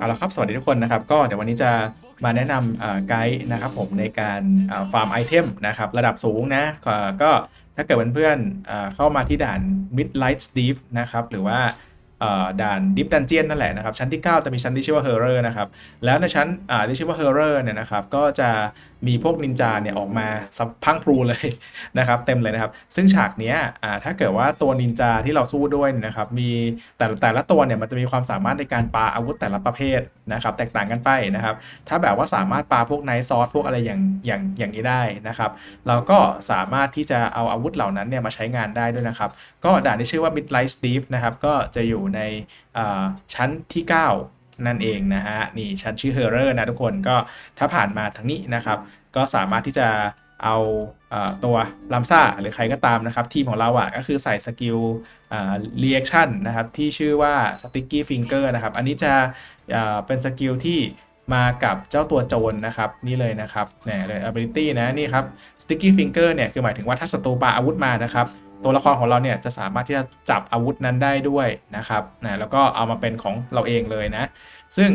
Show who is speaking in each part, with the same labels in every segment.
Speaker 1: เอาละครับสวัสดีทุกคนนะครับ ก็เดี๋ยววันนี้จะมาแนะนำไกด์นะครับผมในการฟาร์มไอเทมนะครับ ระดับสูงนะก็ถ้าเกิดเพื่อนๆเอ่อเข้ามาที่ด่าน Midlight Steve นะครับ หรือว่าด่าน Deep Dungeon นั่นแหละนะครับ ชั้นที่ 9 จะมีชั้นที่ชื่อว่า Horror นะครับ แล้วในชั้นที่ชื่อว่า Horror เนี่ยนะครับ ก็จะ มีพวกนินจาเนี่ยออกมาสับพังพรูเลยนะครับเต็มเลยนะครับ ซึ่งฉากเนี้ยอ่าถ้าเกิดว่าตัวนินจาที่เราสู้ด้วยนะครับมีแต่แต่ละตัวเนี่ยมันจะมีความสามารถในการปาอาวุธแต่ละประเภทนะครับแตกต่างกันไปนะครับ ถ้าแบบว่าสามารถปาพวกไนท์ซอสพวกอะไรอย่างอย่างอย่างนี้ได้นะครับเราก็สามารถที่จะเอาอาวุธเหล่านั้นเนี่ยมาใช้งานได้ด้วยนะครับ ก็ด่านที่ชื่อว่า Midlight Steve นะครับก็จะอยู่ในอ่าชั้นที่ 9 นั่นเองนะฮะนี่ชั้นชื่อ Horror นะทุกคนก็ถ้าผ่านมาทางนี้นะครับ ก็สามารถที่จะเอาเออตัวลัมซ่าหรือใครก็ตามนะครับ ทีมของเราอะก็คือใส่สกิลเรีแอคชั่นนะครับ ที่ชื่อว่า Sticky Finger นะครับ อันนี้จะเเป็นสกิลที่ มากับเจ้าตัวโจรนะครับ นี่เลยนะครับเนี่ยเลย ability นะนี่ครับ Sticky Finger เนี่ยคือหมายถึงว่าถ้าศัตรูปาอาวุธมานะครับ ตัวละครของเราเนี่ยจะสามารถที่จะจับอาวุธนั้นได้ด้วยนะครับนะแล้วก็เอามาเป็นของเราเองเลยนะ ซึ่ง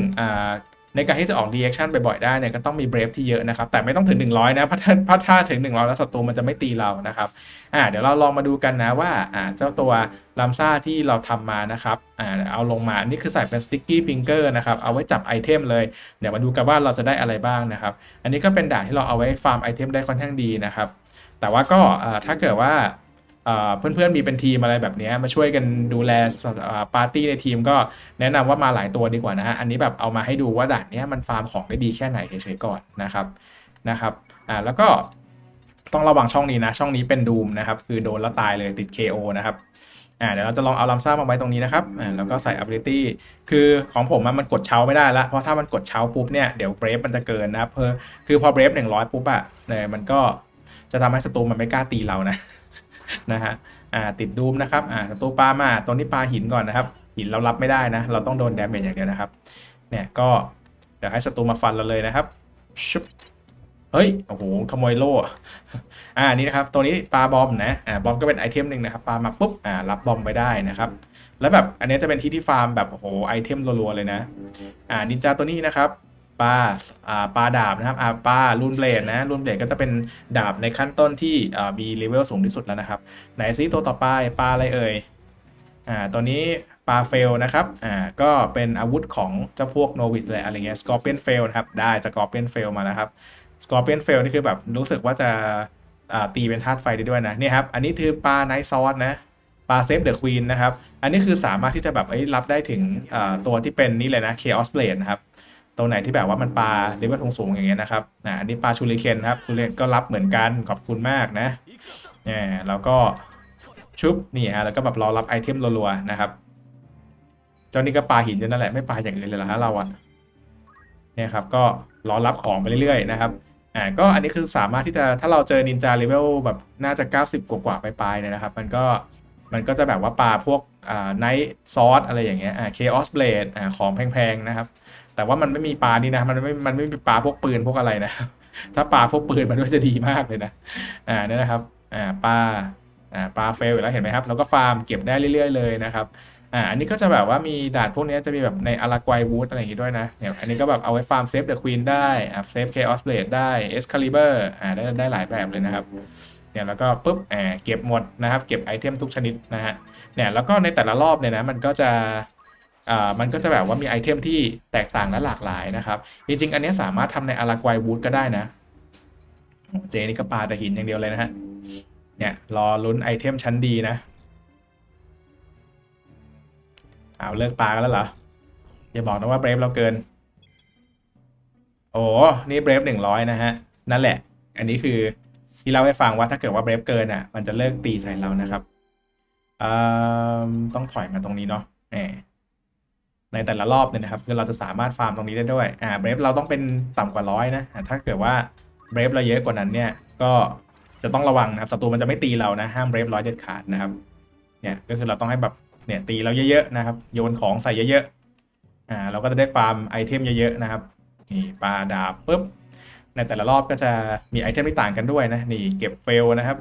Speaker 1: ในการที่จะออก reaction บ่อยๆได้เนี่ยก็ต้องมี brave ที่เยอะนะครับ แต่ไม่ต้องถึง 100 นะเพราะถ้าเพราะถ้าถึง 100 แล้วศัตรูมันจะไม่ตีเรานะครับอ่าเดี๋ยวเราลองมาดูกันนะว่าอ่าเจ้าตัวลัมซ่าที่เราทำมานะครับอ่าเอาลงมานี่คือใส่เป็น sticky finger นะครับเอาไว้จับไอเทมเลย เดี๋ยวมาดูกันว่าเราจะได้อะไรบ้างนะครับ อันนี้ก็เป็นด่านที่เราเอาไว้ฟาร์มไอเทมได้ค่อนข้างดีนะครับแต่ว่าก็อ่าถ้าเกิดว่า เพื่อนๆมีเป็นทีมอะไรแบบนี้มาช่วยกันดูแลปาร์ตี้ในทีมก็แนะนำว่ามาหลายตัวดีกว่านะฮะ อันนี้แบบเอามาให้ดูว่าด่านนี้มันฟาร์มของได้ดีแค่ไหนเฉยๆก่อนนะครับนะครับอ่าแล้วก็ต้องระวังช่องนี้นะ ช่องนี้เป็นดูมนะครับ คือโดนแล้วตายเลยติด KO นะครับอ่าเดี๋ยวเราจะลองเอาลัมซ่ามาไว้ตรงนี้นะครับอ่าแล้วก็ใส่ ability คือของผมมันกดเช้าไม่ได้ละเพราะถ้ามันกดเช้าปุ๊บเนี่ยเดี๋ยวเบรฟมันจะเกินนะครับเพอคือพอเบรฟหนึ่งร้อยปุ๊บอะเนี่ยมันก็จะทำให้ศัตรูมันไม่กล้าตีเรานะ นะฮะอ่าติดดูมนะครับอ่าศัตรูปลามาตัวนี้ปลาหินก่อนนะครับ หินเรารับไม่ได้นะ เราต้องโดนแดเมจอย่างเดียวนะครับ เนี่ยก็เดี๋ยวให้ศัตรูมาฟันเราเลยนะครับชุบเฮ้ย โอ้โห ขโมยโล่ อ่า นี่นะครับ ตัวนี้ปลาบอมนะ อ่า บอมก็เป็นไอเทมหนึ่งนะครับ ปลามาปุ๊บ อ่า รับบอมไปได้นะครับ แล้วแบบ อันนี้จะเป็นที่ที่ฟาร์มแบบ โอ้โห ไอเทมรัวๆเลยนะ อ่า นินจาตัวนี้นะครับ ปลาอ่าปลาดาบนะครับอ่าปลาลูนเบลดนะลูนเบลดก็จะเป็นดาบในขั้นต้นที่อ่ามีเลเวลสูงที่สุดแล้วนะครับ ไหนซิตัวต่อไปปลาอะไรเอ่ยอ่าตัวนี้ปลาเฟลนะครับอ่าก็เป็นอาวุธของเจ้าพวกโนวิสแหละอะไรเงี้ยสกอร์เปียนเฟลนะครับได้สกอร์เปียนเฟลมาแล้วครับสกอร์เปียนเฟลนี่คือแบบรู้สึกว่าจะอ่าตีเป็นธาตุไฟได้ด้วยนะนี่ครับอันนี้คือปลาไนท์ซอสนะปลาเซฟเดอะควีนนะครับ อันนี้คือสามารถที่จะแบบเอ้ยรับได้ถึงอ่าตัวที่เป็นนี่เลยนะ Chaos Blade นะครับ ตัวไหนที่แบบว่ามันปลาเลเวลสูงอย่างเงี้ยนะครับอันนี้ปลาชูริเคนครับชูริเคนก็รับเหมือนกันขอบคุณมากนะเนี่ยแล้วก็ชุบนี่ฮะแล้วก็แบบรอรับไอเทมรัวๆนะครับ เจ้านี่ก็ปลาหินจนนั่นแหละไม่ปลาอย่างอื่นเลยเหรอฮะเราอะเนี่ยครับก็รอรับของไปเรื่อยๆนะครับอ่าก็อันนี้คือสามารถที่จะถ้าเราเจอนินจาเลเวลแบบน่าจะ 90 กว่าๆไปลายๆเนี่ยนะครับ มันก็ มันก็จะแบบว่าปาพวกอ่าไนท์ซอสอะไรอย่างเงี้ยอ่าเคออสเบลดอ่าของแพงๆนะครับ แต่ว่ามันไม่มีปลานี่นะ มันไม่ มันไม่มีปลาพวกปืนพวกอะไรนะ ถ้าปลาพวกปืนมันก็จะดีมากเลยนะ อ่าเนี่ยนะครับ อ่าปลา อ่าปลาเฟลแล้วเห็นไหมครับ แล้วก็ฟาร์มเก็บได้เรื่อยๆเลยนะครับอ่าอันนี้ก็จะแบบว่ามีด่านพวกนี้จะมีแบบในอาราไกววูดอะไรอย่างงี้ด้วยนะเนี่ยอันนี้ก็แบบเอาไว้ฟาร์มเซฟเดอะควีนได้อ่าเซฟเคออสเบลดได้เอสคาลิเบอร์อ่าได้ได้หลายแบบเลยนะครับ เนี่ยแล้วก็ปุ๊บอ่าเก็บหมดนะครับ เก็บไอเทมทุกชนิดนะฮะเนี่ยแล้วก็ในแต่ละรอบเนี่ยนะมันก็จะอ่ามันก็จะแบบว่ามีไอเทมที่แตกต่างและหลากหลายนะครับ จริง ๆ อันนี้สามารถทำในอาราไกววูดก็ได้นะ เจนี่ก็ปาแต่หินอย่างเดียวเลยนะฮะเนี่ยรอลุ้นไอเทมชั้นดีนะเอาเลิกปลากันแล้วเหรอ อย่าบอกนะว่าเบรฟเราเกิน โอ้นี่เบรฟหนึ่งร้อยนะฮะ นั่นแหละ อันนี้คือ ที่เล่าให้ฟังว่าถ้าเกิดว่าเบรฟเกินอะ มันจะเลิกตีใส่เรานะครับต้องถอยมาตรงนี้เนาะในแต่ละรอบเนี่ยนะครับคือเราจะสามารถฟาร์มตรงนี้ได้ด้วยอ่าเบรฟเราต้องเป็นต่ำกว่าร้อยนะถ้าเกิดว่าเบรฟเราเยอะกว่านั้นเนี่ยก็จะต้องระวังนะครับศัตรูมันจะไม่ตีเรานะห้ามเบรฟร้อยเด็ดขาดนะครับเนี่ยก็คือเราต้องให้แบบเนี่ยตีเราเยอะๆนะครับ โยนของใส่เยอะๆอ่าเราก็จะได้ฟาร์มไอเทมเยอะๆนะครับนี่ปลาดาบปุ๊บ ในแต่ละรอบก็จะมีไอเทมที่ต่างกันด้วยนะ นี่เก็บเฟลนะครับ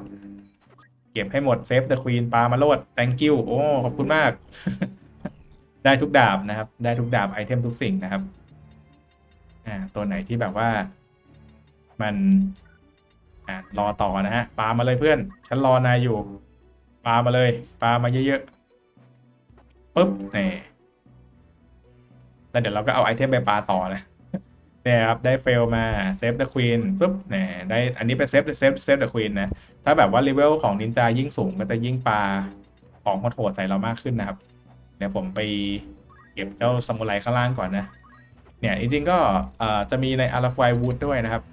Speaker 1: เก็บให้หมดเซฟเดอะควีนปลามาโลด thank you โอ้ ขอบคุณมาก ได้ทุกดาบนะครับ ได้ทุกดาบไอเทมทุกสิ่งนะครับ อ่า ตัวไหนที่แบบว่า มันอ่ารอต่อนะฮะปามาเลยเพื่อน ฉันรอนายอยู่ปามาเลยปามาเยอะๆปุ๊บนี่แล้วเดี๋ยวเราก็เอาไอเทมไปปาต่อเลย เนี่ยครับได้เฟลมาเซฟเดอะควีนปุ๊บเนี่ยได้อันนี้เป็นเซฟเซฟเซฟเดอะควีนนะถ้าแบบว่าเลเวลของนินจายิ่งสูงก็จะยิ่งปลาของโหดใส่เรามากขึ้นนะครับเดี๋ยวผมไปเก็บเจ้าซามูไรข้างล่างก่อนนะเนี่ยจริงๆก็จะมีในอาราควายวูดด้วยนะครับ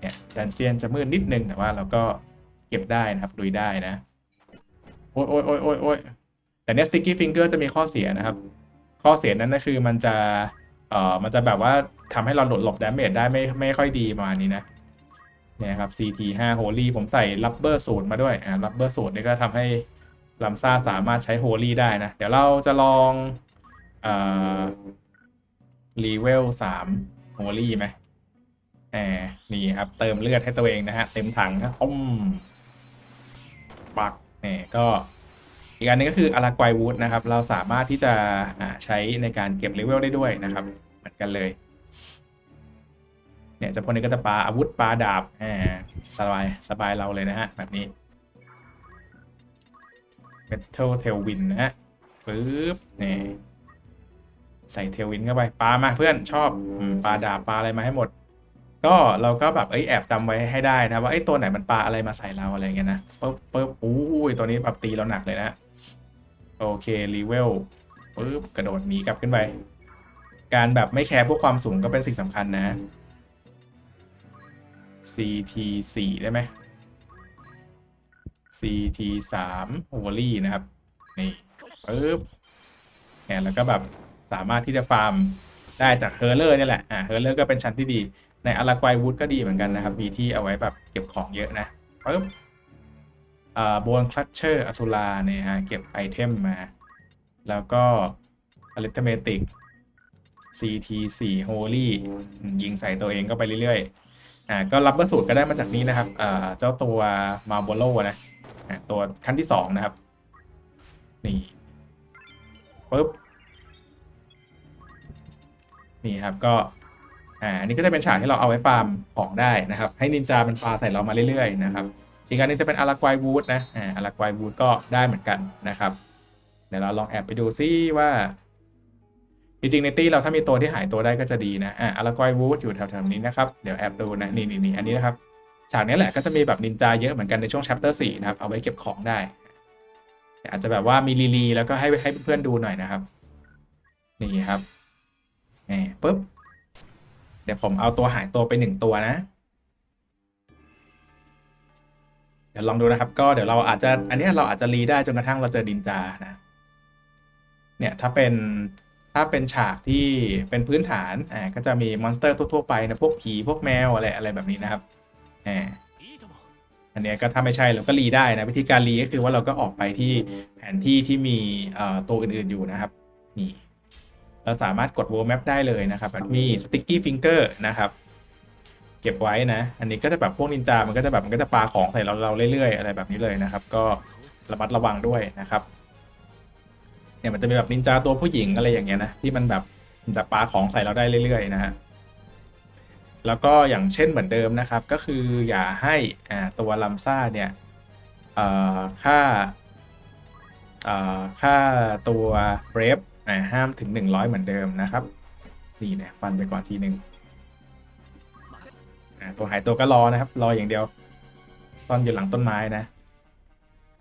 Speaker 1: เนี่ยดันเจียนจะมืดนิดนึงแต่ว่าเราก็เก็บได้นะครับลุยได้นะโอ้ยโอ้ยโอ้ยโอ้ยโอ้ยแต่เนี่ยสติ๊กกี้ฟิงเกอร์จะมีข้อเสียนะครับ ข้อเสียนั้นก็คือมันจะ เอ่อมันจะแบบว่าทำให้เราหลดหลบดาเมจได้ไม่ไม่ค่อยดีประมาณนี้นะเนี่ยครับ CT 5 Holy ผมใส่ Rubber สูตรมาด้วยอ่า Rubber สูตรนี่ก็ทำให้ลำซ่าสามารถใช้ Holy ได้นะ เดี๋ยวเราจะลองเอ่อ Level 3 Holy ไหมแหมนี่ครับ เติมเลือดให้ตัวเองนะฮะ เต็มถังครับต้มปักเนี่ยก็ อีกอันนึงก็คืออาราควายวูดนะครับ เราสามารถที่จะใช้ในการเก็บเลเวลได้ด้วยนะครับ เหมือนกันเลยเนี่ยจะพวกนี้ก็จะปาอาวุธปาดาบอ่าสบายสบายเราเลยนะฮะ แบบนี้ Metal Tailwind นะฮะปึ๊บนี่ใส่เทลวินเข้าไปปามาเพื่อนชอบอมปาดาบปาอะไรมาให้หมด ก็เราก็แบบเอ้ยแอบจำไว้ให้ได้นะว่าไอ้ตัวไหนมันปาอะไรมาใส่เราอะไรเงี้ยนะปึ๊บปึ๊บอู้ยตัวนี้แบบตีเราหนักเลยนะ โอเครีเวลปึ๊บกระโดดหนีกลับขึ้นไป การแบบไม่แคร์พวกความสูงก็เป็นสิ่งสำคัญนะ CT 4ได้ไหม CT 3 o v e r l y นะครับ นี่ปึ๊บเนี่ยแล้วก็แบบสามารถที่จะฟาร์มได้จากเฮอร์เลอร์นี่แหละ อ่า เฮอร์เลอร์ก็เป็นชั้นที่ดี ในอาราควายวูดก็ดีเหมือนกันนะครับ มีที่เอาไว้แบบเก็บของเยอะนะปึ๊บ อ่าโบนคลัตเชอร์อ z ูลาเนี่ยฮะเก็บไอเทมมา แล้วก็อ r ริ t เมติก CT 4 Holy ยิงใส่ตัวเองก็ไปเรื่อยๆ อ่า ก็รับเบอร์สูตรก็ได้มาจากนี้นะครับอ่าเจ้าตัวมาโบโลนะ อ่า ตัวขั้นที่สองนะครับ นี่ปุ๊บ นี่ครับ ก็ อ่า อันนี้ก็จะเป็นฉากที่เราเอาไว้ฟาร์มของได้นะครับ ให้นินจามันปาใส่เรามาเรื่อยๆ นะครับ อีกอันนึงจะเป็นอาราควายวูดนะอ่าอาราควายวูดก็ได้เหมือนกันนะครับเดี๋ยวเราลองแอบไปดูซิว่าจริงๆในตี้เราถ้ามีตัวที่หายตัวได้ก็จะดีนะอ่าอาราควายวูดอยู่แถวๆนี้นะครับเดี๋ยวแอบดูนะนี่นี่นี่อันนี้นะครับฉากนี้แหละก็จะมีแบบนินจาเยอะเหมือนกันในช่วง chapter 4นะครับเอาไว้เก็บของได้ อาจจะแบบว่ามีลีลีแล้วก็ให้ให้เพื่อนๆดูหน่อยนะครับ นี่ครับนี่ปุ๊บเดี๋ยวผมเอาตัวหายตัวไปหนึ่งตัวนะ ดี๋ยวลองดูนะครับ ก็เดี๋ยวเราอาจจะ อันนี้เราอาจจะรีได้จนกระทั่งเราเจอดินจานะ เนี่ยถ้าเป็นถ้าเป็นฉากที่เป็นพื้นฐานอ่าก็จะมีมอนสเตอร์ทั่วๆไปนะพวกผีพวกแมวอะไรอะไรแบบนี้นะครับอ่าอันนี้ก็ถ้าไม่ใช่เราก็รีได้นะวิธีการรีก็คือว่าเราก็ออกไปที่แผนที่ที่มีเอ่อตัวอื่นๆอยู่นะครับ นี่ เราสามารถกด world map ได้เลยนะครับแบบมี sticky finger นะครับ ก็บไว้นะ อันนี้ก็จะแบบพวกนินจา มันก็จะแบบมันก็จะปาของใส่เราเราเรื่อยๆ อะไรแบบนี้เลยนะครับ ก็ระมัดระวังด้วยนะครับ เนี่ยมันจะมีแบบนินจาตัวผู้หญิงอะไรอย่างเงี้ยนะที่มันแบบจะปาของใส่เราได้เรื่อยๆนะฮะ แล้วก็อย่างเช่นเหมือนเดิมนะครับ ก็คืออย่าให้อ่าตัวลัมซ่าเนี่ยเอ่อค่าเอ่อค่าตัวเบรฟอ่าห้ามถึง 100 เหมือนเดิมนะครับ นี่เนี่ยฟันไปก่อนทีหนึ่ง ตัวหายตัวก็รอนะครับ รออย่างเดียวซ่อนอยู่หลังต้นไม้นะ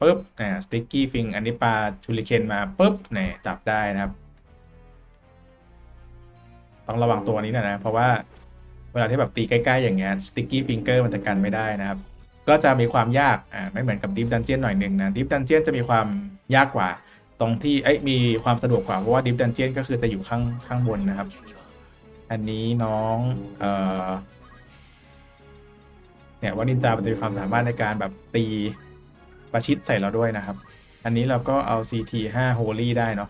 Speaker 1: ปุ๊บอ่สติ๊กกี้ฟิงอันนี้ปลาชูริเคนมาปุ๊บเนี่ยจับได้นะครับ ต้องระวังตัวนี้นะนะ เพราะว่าเวลาที่แบบตีใกล้ๆอย่างเงี้ยสติ๊กกี้ฟิงเกอร์มันจะกันไม่ได้นะครับ ก็จะมีความยากอ่าไม่เหมือนกับดิฟดันเจียนหน่อยหนึ่งนะดิฟดันเจียนจะมีความยากกว่า ตรงที่เอ้ยมีความสะดวกกว่าเพราะว่าดิฟดันเจียนก็คือจะอยู่ข้างข้างบนนะครับ อันนี้น้องเอ่อ เนี่ยว่านินจามันจะมีความสามารถในการแบบตีประชิดใส่เราด้วยนะครับ อันนี้เราก็เอา CT 5 Holy ได้เนาะ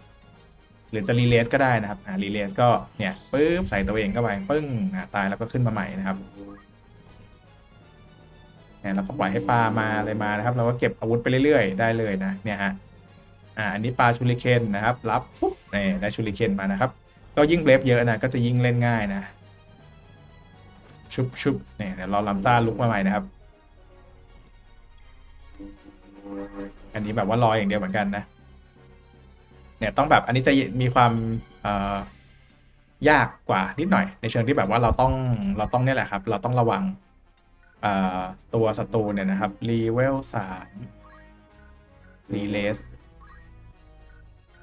Speaker 1: หรือจะรีเลสก็ได้นะครับอ่ารีเลสก็เนี่ยปึ๊บใส่ตัวเองเข้าไปปึ้งอ่าตายแล้วก็ขึ้นมาใหม่นะครับเนี่ยเราก็ปล่อยให้ปลามาอะไรมานะครับ เราก็เก็บอาวุธไปเรื่อยๆ ได้เลยนะเนี่ยฮะอ่าอันนี้ปลาชูริเคนนะครับรับปุ๊บเนี่ยได้ชูริเคนมานะครับก็ยิ่งเบรฟเยอะนะก็จะยิ่งเล่นง่ายนะ ชุบชุบเนี่ยเดี๋ยวรอลำซ่าลุกมาใหม่นะครับ อันนี้แบบว่ารออย่างเดียวเหมือนกันนะ เนี่ยต้องแบบอันนี้จะมีความเอ่อยากกว่านิดหน่อย ในเชิงที่แบบว่าเราต้องเราต้องเนี่ยแหละครับ เราต้องระวังเอ่อตัวศัตรูเนี่ยนะครับรีเวลสามรีเลส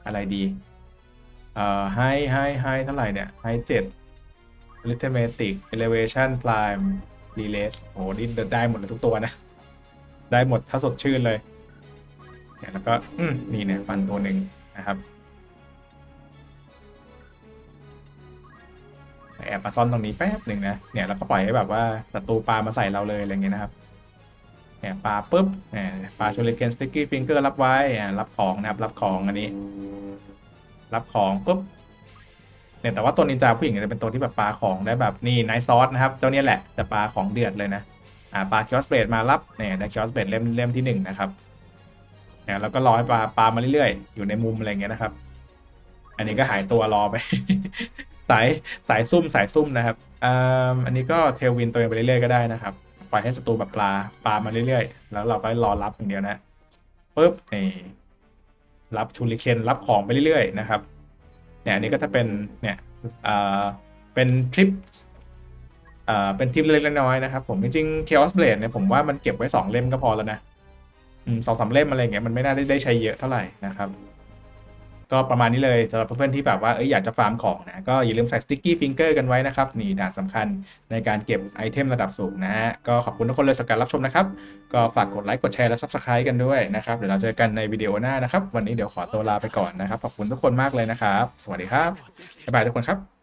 Speaker 1: อะไรดี เอ่อให้ให้ให้เท่าไหร่เนี่ยให้เจ็ด arithmetic elevation prime release โอ้โหนี่ได้หมดเลยทุกตัวนะ ได้หมดถ้าสดชื่นเลยเนี่ยแล้วก็นี่เนี่ยฟันตัวหนึ่งนะครับ แอบมาซ่อนตรงนี้แป๊บหนึ่งนะ เนี่ยเราก็ปล่อยให้แบบว่าศัตรูปลามาใส่เราเลยอะไรเงี้ยนะครับ เนี่ยปลาปุ๊บเนี่ยปลาชูริเกนสติ๊กกี้ฟิงเกอร์รับไว้อ่ารับของนะครับ รับของอันนี้ รับของปุ๊บ เนี่ยแต่ว่าตัวนินจาผู้หญิงจะเป็นตัวที่แบบปลาของได้แบบนี่ไนซอสนะครับ เจ้าเนี้ยแหละจะปลาของเดือดเลยนะอ่าปลาคิอสเบดมารับเนี่ยได้คิอสเบดเล่มเล่มที่หนึ่งนะครับเนี่ยแล้วก็รอให้ปลาปลามาเรื่อยๆ อยู่ในมุมอะไรเงี้ยนะครับ อันนี้ก็หายตัวรอไป สายสายซุ่มสายซุ่มนะครับอ่าอันนี้ก็เทลวินตัวเองไปเรื่อยๆก็ได้นะครับปล่อยให้ศัตรูแบบปลาปลามาเรื่อยๆ แล้วเราก็รอรับอย่างเดียวนะปุ๊บนี่รับชูริเคนรับของไปเรื่อยๆนะครับ เนี่ยอันนี้ก็จะเป็นเนี่ยเป็นทริปเป็นทริปเล็กๆน้อยๆนะครับ ผมจริงๆ Chaos Blade เนี่ยผมว่ามันเก็บไว้ 2 เล่มก็พอแล้วนะสองสามเล่มอะไรเงี้ยมันไม่น่าได้ได้ใช้เยอะเท่าไหร่นะครับ ก็ประมาณนี้เลยสำหรับเพื่อนๆที่แบบว่าเอยอยากจะฟาร์มของนะ ก็อย่าลืมใส่ sticky finger กันไว้นะครับ นี่ด่านสำคัญในการเก็บไอเทมระดับสูงนะฮะ ก็ขอบคุณทุกคนเลยสำหรับการรับชมนะครับ ก็ฝากกดไลค์กดแชร์และ subscribe กันด้วยนะครับ เดี๋ยวเราเจอกันในวิดีโอหน้านะครับ วันนี้เดี๋ยวขอตัวลาไปก่อนนะครับ ขอบคุณทุกคนมากเลยนะครับ สวัสดีครับบ๊ายบายทุกคนครับ